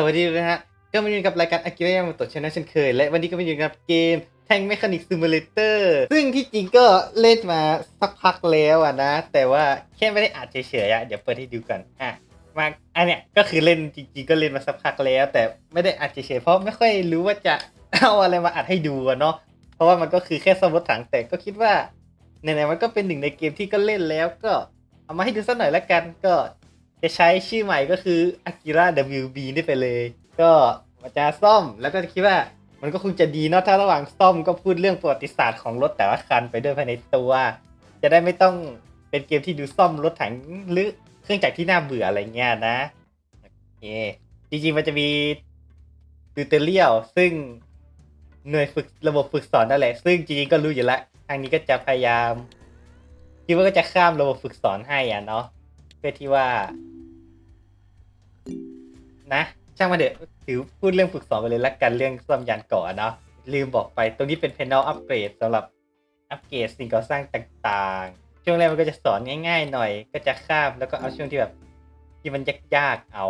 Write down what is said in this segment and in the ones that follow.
สวัสดีนะฮะ ก็มาอยู่กับรายการอากิระยามาโตะชนะเช่นเคย และวันนี้ก็มาอยู่กับเกม Tank Mechanic Simulator ซึ่งที่จริงก็เล่นมาสักพักแล้วอะนะ แต่ว่าแค่ไม่ได้อัดเฉยๆอะเดี๋ยวเปิดให้ดูกันอะมาอันเนี้ยก็คือเล่นจริงๆก็เล่นมาสักพักแล้ว แต่ไม่ได้อัดเฉยๆเพราะไม่ค่อยรู้ว่าจะเอาอะไรมาอัดให้ดูเนาะเพราะว่ามันก็คือแค่สมมติถังแต่ก็คิดว่าไหนๆมันก็เป็นหนึ่งในเกมที่ก็เล่นแล้วก็เอามาให้ดูสักหน่อยละกันก็ จะใช้ชื่อใหม่ก็คือ Akira WB นี่ไปเลย ก็มาจะซ่อมแล้วก็คิดว่ามันก็คงจะดีเนาะถ้าระหว่างซ่อมก็พูดเรื่องประวัติศาสตร์ของรถแต่ละคันไปด้วยภายในตัว จะได้ไม่ต้องเป็นเกมที่ดูซ่อมรถถังหรือเครื่องจักรที่น่าเบื่ออะไรเงี้ยนะโอเคจริงๆมันจะมีติวเตอเรียลซึ่งหน่วยฝึกระบบฝึกสอนนั่นแหละ ซึ่งจริงๆก็รู้อยู่แล้วทางนี้ก็จะพยายามคิดว่าก็จะข้ามระบบฝึกสอนให้อะเนาะ เพื่อที่ว่า นะ ช่างมาเถอะถือพูดเรื่องฝึกสอนไปเลยละกันเรื่องซ่อมยานเก่อนเนาะลืมบอกไปตรงนี้เป็น panel อัปเกรดสำหรับอัปเกรดสิ่งก่อสร้างต่างๆ ช่วงแรกมันก็จะสอนง่ายๆหน่อย ก็จะข้ามแล้วก็เอาช่วงที่แบบที่มันยากๆเอา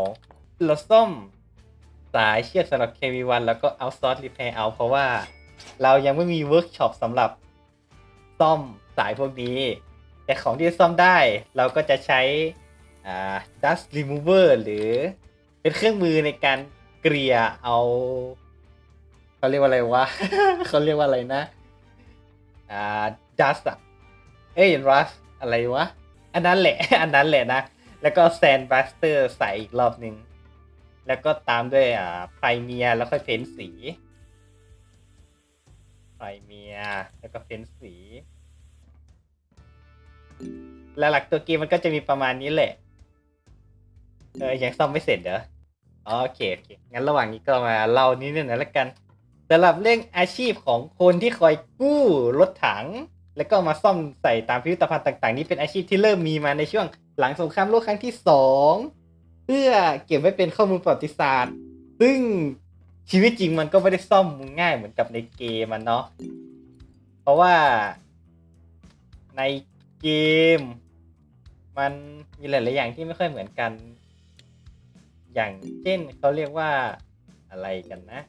เราซ่อมสายเชือกสำหรับ KV1 แล้วก็เอาซอสรีเพย์เอาเพราะว่าเรายังไม่มีเวิร์กช็อปสำหรับซ่อมสายพวกนี้ แต่ของที่ซ่อมได้เราก็จะใช้อ่า dust remover หรือเป็นเครื่องมือในการเกลี่ยเอาเขาเรียกว่าอะไรวะเขาเรียกว่าอะไรนะ อ่า dust อะเอ้ย rust อะไรวะ อันนั้นแหละ อันนั้นแหละนะ แล้วก็ sand buster ใส่อีกรอบหนึ่งแล้วก็ตามด้วยอ่า primer แล้วค่อยเพ้นสี primer แล้วก็เพ้นสี หลักตัวเกมมันก็จะมีประมาณนี้แหละ เออยังซ่อมไม่เสร็จเหรออ๋อโอเคโอเคงั้นระหว่างนี้ก็มาเล่านิดนึงนะละกันสำหรับเรื่องอาชีพของคนที่คอยกู้รถถัง แล้วก็มาซ่อมใส่ตามพิพิธภัณฑ์ต่าง ๆ นี้เป็นอาชีพที่เริ่มมีมาในช่วงหลังสงครามโลกครั้งที่สองเพื่อเก็บไว้เป็นข้อมูลประวัติศาสตร์ ซึ่งชีวิตจริงมันก็ไม่ได้ซ่อมง่ายเหมือนกับในเกมมันเนาะเพราะว่าใน เกม มันมีหลาย ๆ อย่างที่ไม่ค่อยเหมือนกัน อย่างเช่นเขาเรียกว่าอะไรกันนะ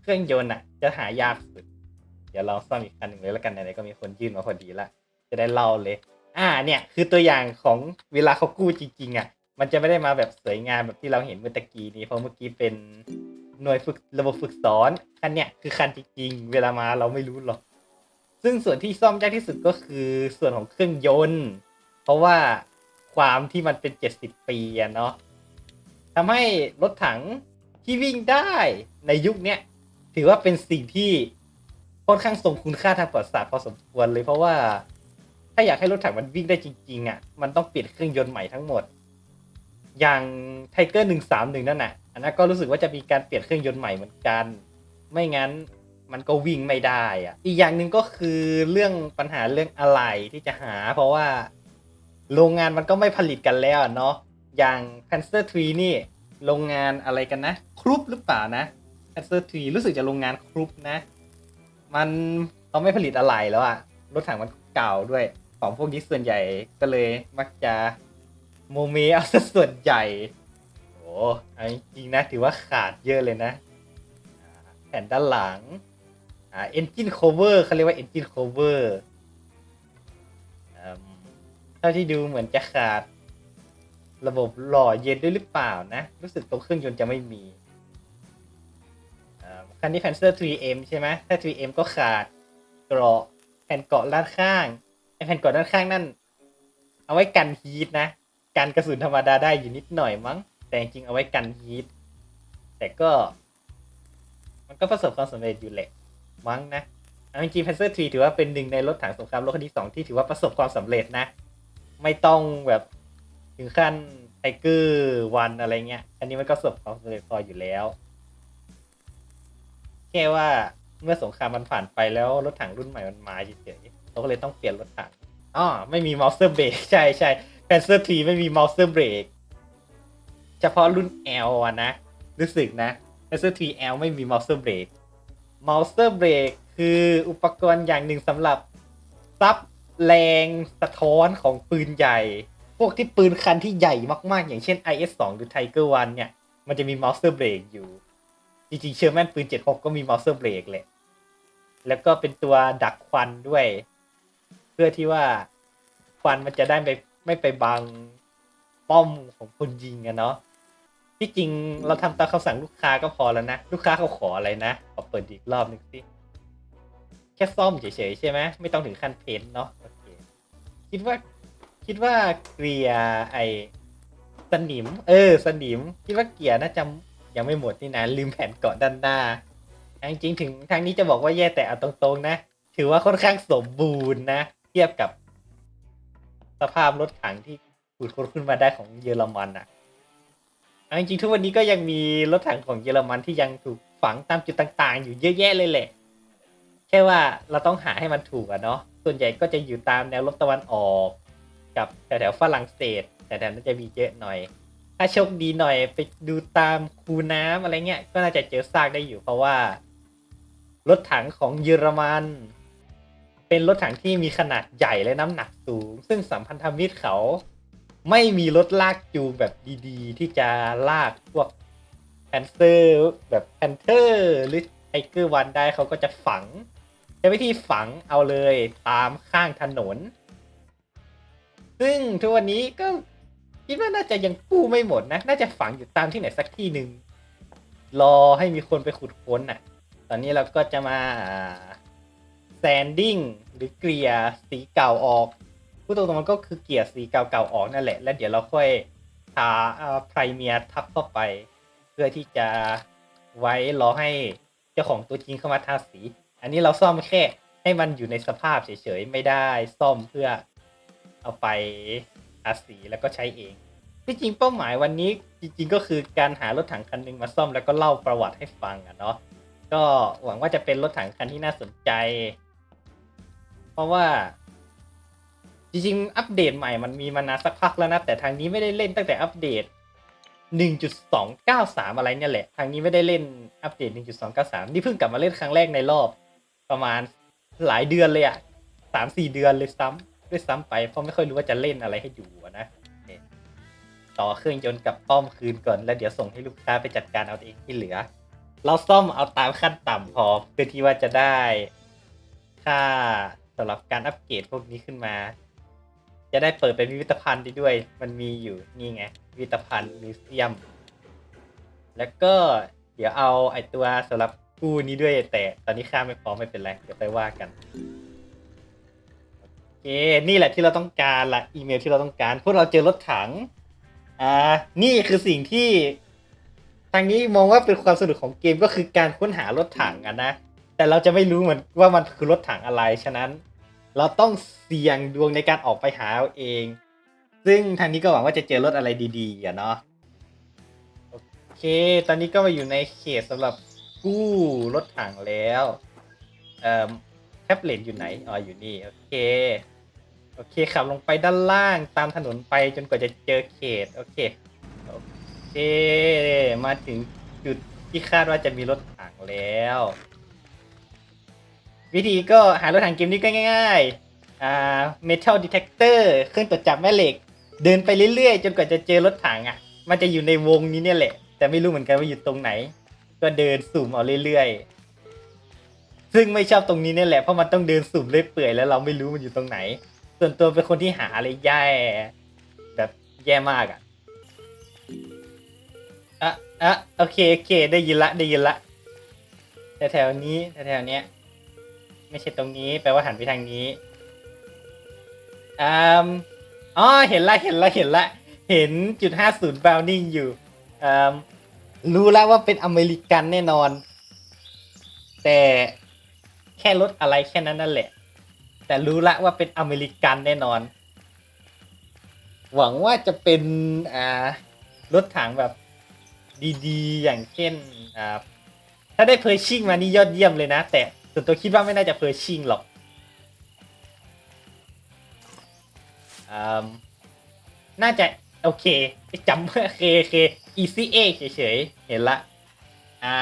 เครื่องยนต์อะ จะหายากสุด เดี๋ยวเราซ่อมอีกคันหนึ่งเลยแล้วกันไหนๆก็มีคนยื่นมาพอดีละจะได้เล่าเลย อ่า เนี่ย คือตัวอย่างของเวลาเขากู้จริง ๆ อะ มันจะไม่ได้มาแบบสวยงามแบบที่เราเห็นเมื่อตะกี้นี้เพราะเมื่อกี้เป็นหน่วยฝึกระบบฝึกสอนคันเนี่ยคือคันจริง ๆ เวลามาเราไม่รู้หรอก ซึ่งส่วนที่ซ่อมยากที่สุดก็คือส่วนของเครื่องยนต์ เพราะว่าความที่มันเป็นเจ็ดสิบปีอะเนาะทำให้รถถังที่วิ่งได้ในยุคเนี้ยถือว่าเป็นสิ่งที่ค่อนข้างทรงคุณค่าทางประวัติศาสตร์พอสมควรเลยเพราะว่า ถ้าอยากให้รถถังมันวิ่งได้จริง ๆอะ มันต้องเปลี่ยนเครื่องยนต์ใหม่ทั้งหมด อย่างไทเกอร์หนึ่งสามหนึ่งนั่นน่ะ อันนั้นก็รู้สึกว่าจะมีการเปลี่ยนเครื่องยนต์ใหม่เหมือนกัน ไม่งั้น มันก็วิ่งไม่ได้อะอีกอย่างหนึ่งก็คือเรื่องปัญหาเรื่องอะไหล่ที่จะหา เพราะว่าโรงงานมันก็ไม่ผลิตกันแล้วเนาะอย่าง Panzer t r e e นี่โรงงานอะไรกันนะครุปหรือเปล่านะ Panzer t r e e รู้สึกจะโรงงานครุปนะ มันเขาไม่ผลิตอะไรแล้วอะรถถังมันเก่าด้วยของพวกนี้ส่วนใหญ่ก็เลยมักจะโมเมเอาซะส่วนใหญ่โอ้จริงนะถือว่าขาดเยอะเลยนะ แผ่นด้านหลัง อ่า engine cover เขาเรียกว่า engine cover อืมเท่าที่ดูเหมือนจะขาด ระบบหล่อเย็นด้วยหรือเปล่านะ รู้สึกตรงเครื่องยนต์จะไม่มีอ่าคันนี้ Panzer 3M ใช่ไหมถ้า 3M ก็ขาดเกราะแผ่นเกาะด้านข้างไอแผ่นเกาะด้านข้างนั่น เอาไว้กันฮีทนะ กันกระสุนธรรมดาได้อยู่นิดหน่อยมั้ง แต่จริงเอาไว้กันฮีทแต่ก็ มันก็ประสบความสำเร็จอยู่แหละ มั้งนะเอาจริงๆ Panzer 3 ถือว่าเป็นหนึ่งในรถถังสงครามโลกครั้งที่สองที่ถือว่าประสบความสำเร็จนะ ไม่ต้องแบบถึงขั้นไทเกอร์วันอะไรเงี้ย อันนี้มันก็ประสบความสำเร็จพออยู่แล้ว แค่ว่าเมื่อสงครามมันผ่านไปแล้วรถถังรุ่นใหม่มันมาเฉยๆเราก็เลยต้องเปลี่ยนรถถังอ๋อไม่มีม o สเ e อร์เบรกใช่ใช่ Panzer 3ไม่มีม o สเ e อร์เบรกเฉพาะรุ่น L อะนะ รู้สึกนะ Panzer 3 L ไม่มีม o สเ e อร์เบรก m o u s e r Brake คืออุปกรณ์อย่างหนึ่งสำหรับซับแรงสะท้อนของปืนใหญ่ พวกที่ปืนคันที่ใหญ่มากๆ อย่างเช่น IS-2 หรือ Tiger 1เนี่ย มันจะมีมาส์เซอร์เบรกอยู่ จริงๆ เชอร์แมนปืนเจ็ดหกก็มีมาส์เซอร์เบรกแหละ แล้วก็เป็นตัวดักควันด้วย เพื่อที่ว่าควันมันจะได้ไม่ไม่ไปบังป้อมของคนยิงอะเนาะ ที่จริงเราทำตามคำสั่งลูกค้าก็พอแล้วนะ ลูกค้าเขาขออะไรนะขอเปิดอีกรอบหนึ่งสิแค่ซ่อมเฉยๆใช่ไหมไม่ต้องถึงขั้นเพ้นเนาะโอเคคิดว่าคิดว่าเกลียร์ไอสนิม เออ สนิม คิดว่าเกียร์น่าจะยังไม่หมดนี่นะ ลืมแผ่นเกาะด้านหน้าจริงๆถึงทางนี้จะบอกว่าแย่แต่เอาตรงๆนะ ถือว่าค่อนข้างสมบูรณ์นะ เทียบกับ สภาพรถถังที่ขุดค้นขึ้นมาได้ของเยอรมันอะ อะจริงๆทุกวันนี้ก็ยังมีรถถังของเยอรมันที่ยังถูกฝังตามจุดต่าง ๆ อยู่เยอะแยะเลยแหละ แค่ว่าเราต้องหาให้มันถูกอะเนาะ ส่วนใหญ่ก็จะอยู่ตามแนวรบตะวันออก กับแถวๆฝรั่งเศส แต่แถวนั้นจะมีเยอะหน่อย ถ้าโชคดีหน่อยไปดูตามคูน้ำอะไรเงี้ย ก็น่าจะเจอซากได้อยู่เพราะว่า รถถังของเยอรมัน เป็นรถถังที่มีขนาดใหญ่และน้ำหนักสูง ซึ่งสัมพันธมิตรเขา ไม่มีรถลากจูงแบบดีๆ ที่จะลากพวกแพนเซอร์แบบแพนเทอร์หรือไทเกอร์วันได้เขาก็จะฝังใช้วิธีฝังเอาเลยตามข้างถนน ซึ่งทุกวันนี้ก็คิดว่าน่าจะยังกู้ไม่หมดนะ น่าจะฝังอยู่ตามที่ไหนสักที่หนึ่งรอให้มีคนไปขุดค้นน่ะ ตอนนี้เราก็จะมาแซนดิ้งหรือเกลี่ยสีเก่าออก พูดตรงๆมันก็คือเกลี่ยสีเก่าๆออกนั่นแหละ แล้วเดี๋ยวเราค่อยทาไพรเมียทับเข้าไป เพื่อที่จะไว้รอให้เจ้าของตัวจริงเข้ามาทาสี อันนี้เราซ่อมแค่ให้มันอยู่ในสภาพเฉยๆ ไม่ได้ซ่อมเพื่อเอาไปทาสีแล้วก็ใช้เองที่จริงเป้าหมายวันนี้จริง ๆ ก็คือการหารถถังคันหนึงมาซ่อมแล้วก็เล่าประวัติให้ฟังอะเนาะก็หวังว่าจะเป็นรถถังคันที่น่าสนใจ เพราะว่า จริงๆ อัปเดตใหม่มันมีมานานสักพักแล้วนะ แต่ทางนี้ไม่ได้เล่นตั้งแต่อัปเดต 1.293 อะไรเนี่ยแหละ ทางนี้ไม่ได้เล่นอัปเดต 1.293 นี่เพิ่งกลับมาเล่นครั้งแรกในรอบ ประมาณหลายเดือนเลยอะสามสี่เดือนเลยซ้ำด้วยซ้ำไป เพราะไม่ค่อยรู้ว่าจะเล่นอะไรให้อยู่นะ ต่อเครื่องยนต์กับป้อมคืนก่อน แล้วเดี๋ยวส่งให้ลูกค้าไปจัดการเอาเองที่เหลือ เราซ่อมเอาตามขั้นต่ำพอเพื่อที่ว่าจะได้ค่าสำหรับการอัปเกรดพวกนี้ขึ้นมา จะได้เปิดเป็นพิพิธภัณฑ์ด้วย มันมีอยู่นี่ไง พิพิธภัณฑ์มิวเซียม แล้วก็เดี๋ยวเอาไอตัวสำหรับกู้นี้ด้วยแต่ตอนนี้ค่าไม่พร้อมไม่เป็นไรเดี๋ยวไปว่ากันโอเคนี่แหละที่เราต้องการละอีเมลที่เราต้องการ พวกเราเจอรถถัง อ่า นี่คือสิ่งที่ ทางนี้มองว่าเป็นความสนุกของเกมก็คือการค้นหารถถังอะนะ แต่เราจะไม่รู้เหมือนว่ามันคือรถถังอะไรฉะนั้น เราต้องเสี่ยงดวงในการออกไปหาเอาเอง ซึ่งทางนี้ก็หวังว่าจะเจอรถอะไรดีๆอะเนาะโอเค ตอนนี้ก็มาอยู่ในเขตสำหรับกู้รถถังแล้วเอ่อแท็บเล็ตอยู่ไหนอ๋ออยู่นี่โอเคโอเคขับลงไปด้านล่างตามถนนไปจนกว่าจะเจอเขตโอเคโอเค มาถึงจุดที่คาดว่าจะมีรถถังแล้ว วิธีก็หารถถังเกมนี้ก็ง่ายๆอ่า metal detector เครื่องตรวจจับแม่เหล็ก เดินไปเรื่อยๆ จนกว่าจะเจอรถถังอะ มันจะอยู่ในวงนี้เนี่ยแหละ แต่ไม่รู้เหมือนกันว่าอยู่ตรงไหน ก็เดินสุ่มเอาเรื่อยๆ ซึ่งไม่ชอบตรงนี้เนี่ยแหละ เพราะมันต้องเดินสุ่มเรื่อยเปื่อยแล้วเราไม่รู้มันอยู่ตรงไหน ส่วนตัวเป็นคนที่หาอะไรแย่ แบบแย่มากอะอะอะโอเคโอเคได้ยินละได้ยินละแถวๆนี้แถวๆเนี้ย ไม่ใช่ตรงนี้ แปลว่าหันไปทางนี้อ่าอ๋อเห็นละเห็นละเห็นละเห็นจุดห้าศูนย์บราวนิ่งอยู่อ่ารู้แล้วว่าเป็นอเมริกันแน่นอน แต่แค่รถอะไรแค่นั้นนั่นแหละ แต่รู้ละว่าเป็นอเมริกันแน่นอน หวังว่าจะเป็นอ่ารถถังแบบดีๆ อย่างเช่นอ่าถ้าได้เพอร์ชิ่งมานี่ยอดเยี่ยมเลยนะ แต่ วนตัวคิดว่าไม่น่าจะเพอร์ชิงหรอกอืมน่าจะโอเคจำโอเคโอเค easy a เฉยๆ เห็นละ อ่า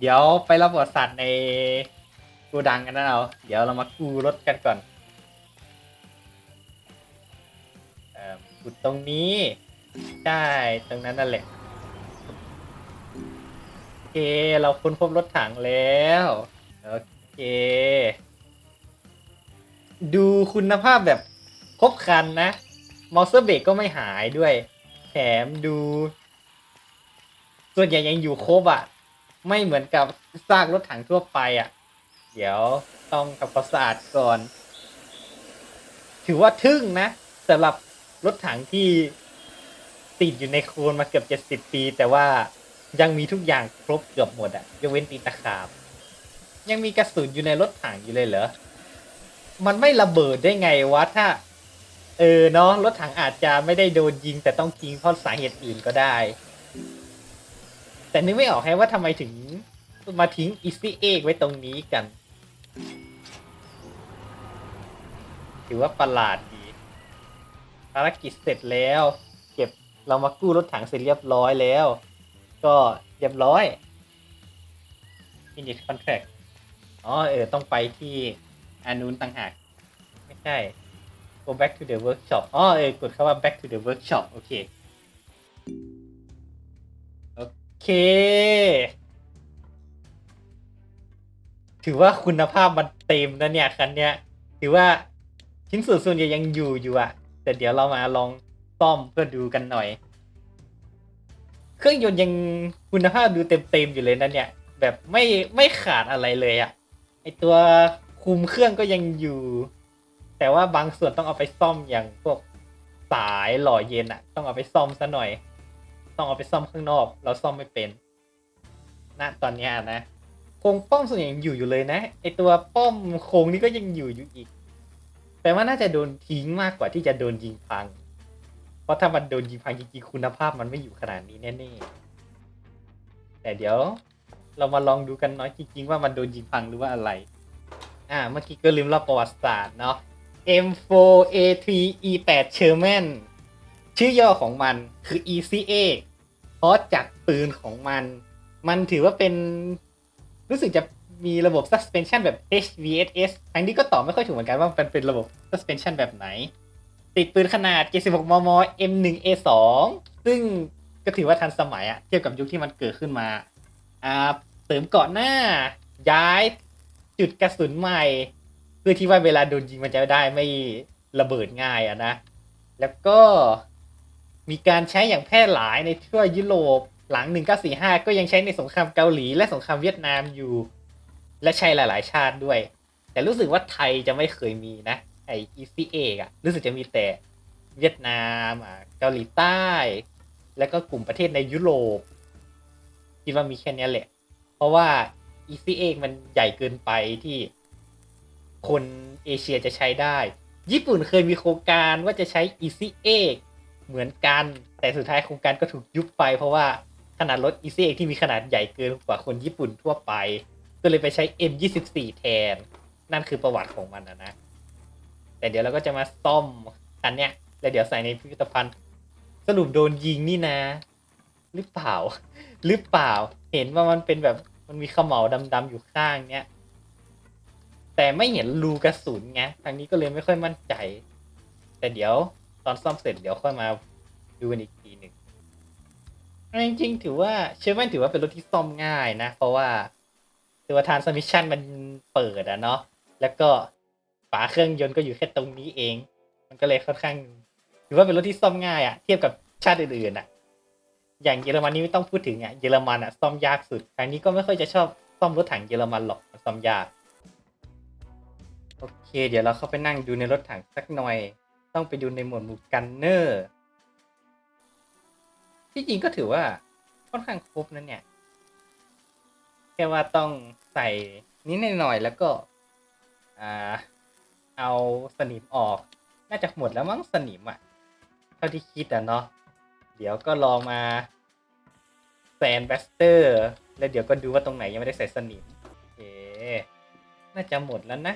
เดี๋ยวไปรับประวัติศาสตร์ในกูดังกันนะเรา เดี๋ยวเรามากู้รถกันก่อนเอ่อขุดตรงนี้ ใช่ ตรงนั้นนั่นแหละเค เราค้นพบรถถังแล้ว โอเค ดูคุณภาพแบบครบครันนะ มอสเตอร์เบรกก็ไม่หายด้วย แถมดู ส่วนใหญ่ยังอยู่ครบอะ่ะ ไม่เหมือนกับซากรถถังทั่วไปอะ่ะ เดี๋ยวต้องทำความสะอาดก่อน ถือว่าทึ่งนะสำหรับรถถังที่ติดอยู่ในโคลนมาเกือบเจ็ดสิบปี แต่ว่ายังมีทุกอย่างครบเกือบหมดอะยกเว้นตีตะขาบ ยังมีกระสุนอยู่ในรถถังอยู่เลยเหรอ มันไม่ระเบิดได้ไงวะถ้า เออเนาะรถถังอาจจะไม่ได้โดนยิงแต่ต้องยิงเพราะสาเหตุอื่นก็ได้ แต่นึกไม่ออกแฮะว่าทำไมถึงมาทิ้งอีซี่เอ็กไว้ตรงนี้กัน ถือว่าประหลาดดี ภารกิจเสร็จแล้ว เก็บเรามากู้รถถังเสร็จเรียบร้อยแล้ว ก็เรียบร้อย Init contract อ๋อ เออ ต้องไปที่อันนู้นต่างหาก ไม่ใช่ go back to the workshop อ๋อ เออ กดคำว่า back to the workshop โอเค โอเค ถือว่าคุณภาพมันเต็มนะเนี่ยคันเนี้ย ถือว่าชิ้นส่วนส่วนใหญ่ยังอยู่อยู่อะแต่เดี๋ยวเรามาลองซ่อมเพื่อดูกันหน่อย เครื่องยนต์ยังคุณภาพดูเต็มๆอยู่เลยนะเนี่ย แบบไม่ไม่ขาดอะไรเลยอะ ไอตัวคุมเครื่องก็ยังอยู่ แต่ว่าบางส่วนต้องเอาไปซ่อมอย่างพวกสายหล่อเย็นอะต้องเอาไปซ่อมซะหน่อย ต้องเอาไปซ่อมข้างนอก เราซ่อมไม่เป็นณตอนเนี้ยนะโครงป้อมส่วนใหญ่ยังอยู่อยู่เลยนะไอตัวป้อมโครงนี้ก็ยังอยู่อยู่อีกแต่ว่าน่าจะโดนทิ้งมากกว่าที่จะโดนยิงพัง เพราะถ้ามันโดนยิงพังจริงๆคุณภาพมันไม่อยู่ขนาดนี้แน่ๆแต่เดี๋ยว เรามาลองดูกันเนาะจริงๆว่ามันโดนยิงพังหรือว่าอะไร อ่า เมื่อกี้ก็ลืมเล่าประวัติศาสตร์เนาะ M4A3E8 Sherman ชื่อย่อของมันคือ ECA เพราะจากปืนของมัน มันถือว่าเป็น รู้สึกจะมีระบบ suspension แบบ HVSS ทั้งนี้ก็ตอบไม่ค่อยถูกเหมือนกันว่ามันเป็นระบบ suspension แบบไหน ติดปืนขนาด 76 มม M1A2 ซึ่งก็ถือว่าทันสมัยอะเทียบกับยุคที่มันเกิดขึ้นมา อ่าเสริมเกาะหน้า ย้ายจุดกระสุนใหม่ เพื่อที่ว่าเวลาโดนยิงมันจะได้ไม่ระเบิดง่ายอะนะ แล้วก็มีการใช้อย่างแพร่หลายในทั่วยุโรปหลัง 1945 ก็ยังใช้ในสงครามเกาหลีและสงครามเวียดนามอยู่ และใช้หลาย ๆ ชาติด้วย แต่รู้สึกว่าไทยจะไม่เคยมีนะ ไอ ECA อะรู้สึกจะมีแต่เวียดนามอะเกาหลีใต้ แล้วก็กลุ่มประเทศในยุโรป คิดว่ามีแค่นี้แหละ เพราะว่า ECA มันใหญ่เกินไปที่คนเอเชียจะใช้ได้ ญี่ปุ่นเคยมีโครงการว่าจะใช้ ECA เหมือนกัน แต่สุดท้ายโครงการก็ถูกยุบไป เพราะว่าขนาดรถ ECA ที่มีขนาดใหญ่เกินกว่าคนญี่ปุ่นทั่วไป ก็เลยไปใช้ M24 แทน นั่นคือประวัติของมันนะนะ แต่เดี๋ยวเราก็จะมาซ่อมคันเนี้ยแล้วเดี๋ยวใส่ในพิพิธภัณฑ์สรุปโดนยิงนี่นะ หรือเปล่า หรือเปล่า เห็นว่ามันเป็นแบบมันมีเขม่าดำๆอยู่ข้างเนี้ยแต่ไม่เห็นรูกระสุนไงทางนี้ก็เลยไม่ค่อยมั่นใจ แต่เดี๋ยวตอนซ่อมเสร็จเดี๋ยวค่อยมาดูกันอีกทีหนึ่งจริงๆถือว่าเชื่อว่าถือว่าเป็นรถที่ซ่อมง่ายนะ เพราะว่าตัวทานสมิชชั่นมันเปิดอะเนาะแล้วก็ฝาเครื่องยนต์ก็อยู่แค่ตรงนี้เอง มันก็เลยค่อนข้างถือว่าเป็นรถที่ซ่อมง่ายอะเทียบกับชาติอื่นๆอะ อย่างเยอรมันนี่ไม่ต้องพูดถึงอะเยอรมันอะซ่อมยากสุดทางนี้ก็ไม่ค่อยจะชอบซ่อมรถถังเยอรมันหรอกซ่อมยาก โอเค เดี๋ยวเราเข้าไปนั่งดูในรถถังสักหน่อย ต้องไปดูในหมวดหมู่กันเนอร์ที่จริงก็ถือว่าค่อนข้างครบนะเนี่ย แค่ว่าต้องใส่นิดหน่อยแล้วก็อ่าเอาสนิมออก น่าจะหมดแล้วมั้งสนิมอะ่ะ เท่าที่คิดอะเนาะเดี๋ยวก็ลองมา นแบสเตอร์ แล้วเดี๋ยวก็ดูว่าตรงไหนยังไม่ได้ใส่สนิมโอเคน่าจะหมดแล้วนะ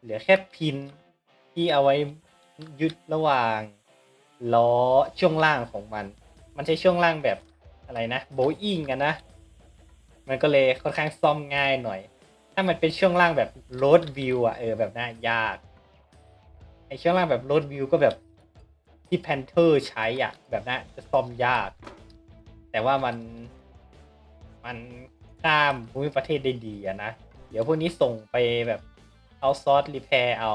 เหลือแค่พินที่เอาไว้ยึดระหว่างล้อช่วงล่างของมัน มันใช้ช่วงล่างแบบอะไรนะโบอิงกันนะ มันก็เลยค่อนข้างซ่อมง่ายหน่อย ถ้ามันเป็นช่วงล่างแบบโรดวิวอะเออแบบน่ายาก ไอช่วงล่างแบบโรดวิวก็แบบที่แพนเทอร์ใช้อะแบบนั้นจะซ่อมยาก แต่ว่ามันมันข้ามภูมิประเทศได้ดีอะนะ เดี๋ยวพวกนี้ส่งไปแบบเอาซอสรีแพร์เอา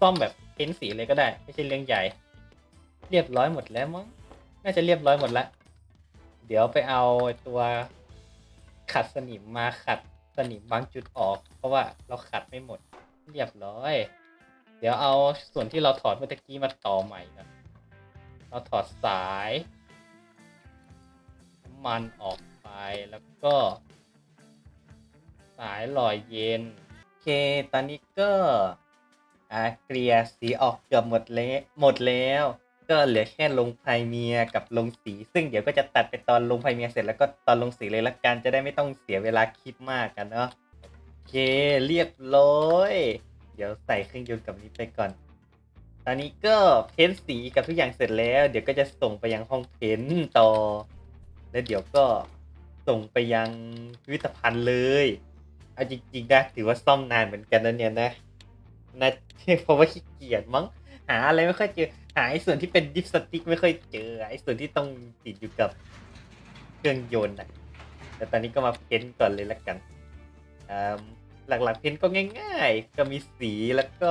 ซ่อมแบบเพ้นสีเลยก็ได้ ไม่ใช่เรื่องใหญ่ เรียบร้อยหมดแล้วมั้งน่าจะเรียบร้อยหมดละเดี๋ยวไปเอาตัวขัดสนิมมาขัดสนิมบางจุดออก เพราะว่าเราขัดไม่หมด เรียบร้อย เดี๋ยวเอาส่วนที่เราถอดเมื่อกี้มาต่อใหม่นะ เราถอดสายน้ำมันออกไปแล้วก็ สายหล่อเย็น โอเค ตอนนี้ก็อาเกลียสีออกเกือบหมดแล้วหมดแล้ว ก็เหลือแค่ลงไพรเมียกับลงสี ซึ่งเดี๋ยวก็จะตัดไปตอนลงไพรเมียเสร็จแล้วก็ตอนลงสีเลยละกันจะได้ไม่ต้องเสียเวลาคิดมากกันเนาะโอเคเรียบร้อย เดี๋ยวใส่เครื่องยนต์กับนี้ไปก่อน ตอนนี้ก็เพ้นสีกับทุกอย่างเสร็จแล้ว เดี๋ยวก็จะส่งไปยังห้องเพ้นต่อ แล้วเดี๋ยวก็ส่งไปยังพิพิธภัณฑ์เลยเอาจริงๆนะถือว่าซ่อมนานเหมือนกันนะเนี่ยนะนะเพราะว่าขี้เกียจมั้งหาอะไรไม่ค่อยเจอหาไอ้ส่วนที่เป็นดิฟสติ๊กไม่ค่อยเจอไอ้ส่วนที่ต้องติดอยู่กับเครื่องยนต์นะแต่ตอนนี้ก็มาเพ้นก่อนเลยละกันอ่าหลักๆเพ้นก็ง่าย ๆ ก็มีสีแล้วก็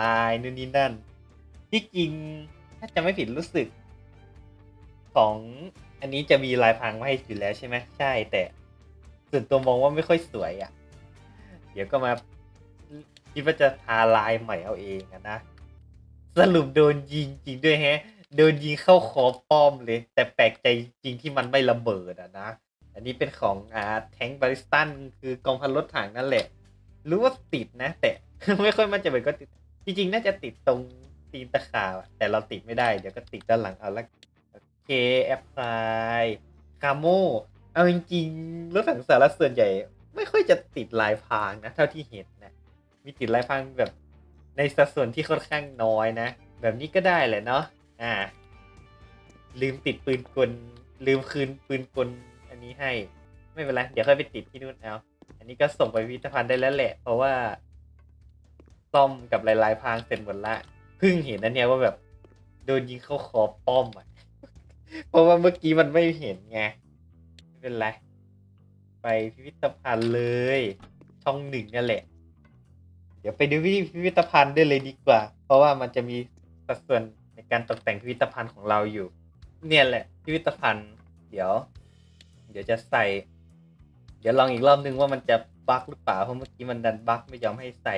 ลายนู่นนี่นั่น ที่จริงถ้าจะไม่ผิดรู้สึก ของอันนี้จะมีลายพรางมาให้อยู่แล้วใช่ไหมใช่ แต่ส่วนตัวมองว่าไม่ค่อยสวยอะ่ะ เดี๋ยวก็มาคิดว่าจะทาลายใหม่เอาเองนะ สรุปโดนยิงจริงด้วยแฮะ โดนยิงเข้าคอป้อมเลย แต่แปลกใจจริงที่มันไม่ระเบิดอะนะ อันนี้เป็นของอ่าแทงบาริสตันคือกองพันรถถังนั่นแหละ รู้ว่าติดนะ แต่ไม่ค่อยมั่นใจเหมือนก็ติด จริงๆ น่าจะติดตรง ตีนตะขาบแต่เราติดไม่ได้ เดี๋ยวก็ติดด้านหลังเอาละโอเคแอปพลายคาโมเอาจริงๆรถถังสหรัฐส่วนใหญ่ ไม่ค่อยจะติดลายพรางนะ เท่าที่เห็นนะมีติดลายพรางแบบในสัดส่วนที่ค่อนข้างน้อยนะ แบบนี้ก็ได้แหละเนาะอ่า ลืมติดปืนกล ลืมคืนปืนกลอันนี้ให้ ไม่เป็นไร เดี๋ยวค่อยไปติดที่นู่นเอาอันนี้ก็ส่งไปพิพิธภัณฑ์ได้แล้วแหละ เพราะว่าซ่อมกับลายๆพรางเสร็จหมดละ พิ่งเห็นนะเนี่ยว่าแบบโดนยิงเข้าคอป้อมอะ เพราะว่าเมื่อกี้มันไม่เห็นไงไม่เป็นไร ไปพิพิธภัณฑ์เลย ช่องหนึ่งนั่นแหละ เดี๋ยวไปดูพิพิธภัณฑ์ได้เลยดีกว่า เพราะว่ามันจะมีสัดส่วนในการตกแต่งพิพิธภัณฑ์ของเราอยู่ เนี่ยแหละ พิพิธภัณฑ์ เดี๋ยว เดี๋ยวจะใส่ เดี๋ยวลองอีกรอบนึงว่ามันจะบั๊กหรือเปล่าเพราะเมื่อกี้มันดันบั๊กไม่ยอมให้ใส่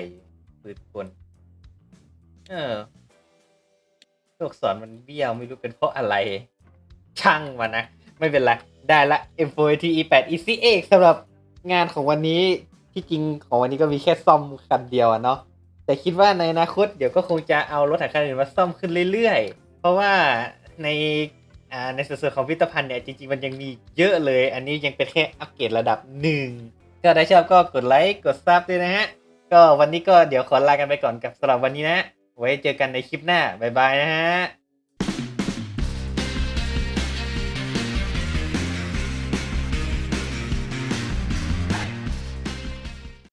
ปืนกล เออตัวอักษรมันเบี้ยวไม่รู้เป็นเพราะอะไร ช่างมันนะ ไม่เป็นไร ได้ละ M4 TE8 Easy X สำหรับงานของวันนี้ที่จริงของวันนี้ก็มีแค่ซ่อมคันเดียวอะเนาะแต่คิดว่าในอนาคตเดี๋ยวก็คงจะเอารถถังคันอื่นมาซ่อมขึ้นเรื่อยๆ เพราะว่าในอ่าในส่วนของพิพิธภัณฑ์เนี่ยจริงๆมันยังมีเยอะเลย อันนี้ยังเป็นแค่อัปเกรดระดับหนึ่งก็ได้ชอบก็กดไลค์กดซับด้วยนะฮะ ก็วันนี้ก็เดี๋ยวขอลากันไปก่อนกับสำหรับวันนี้นะ ไว้เจอกันในคลิปหน้า บ๊ายบายนะฮะ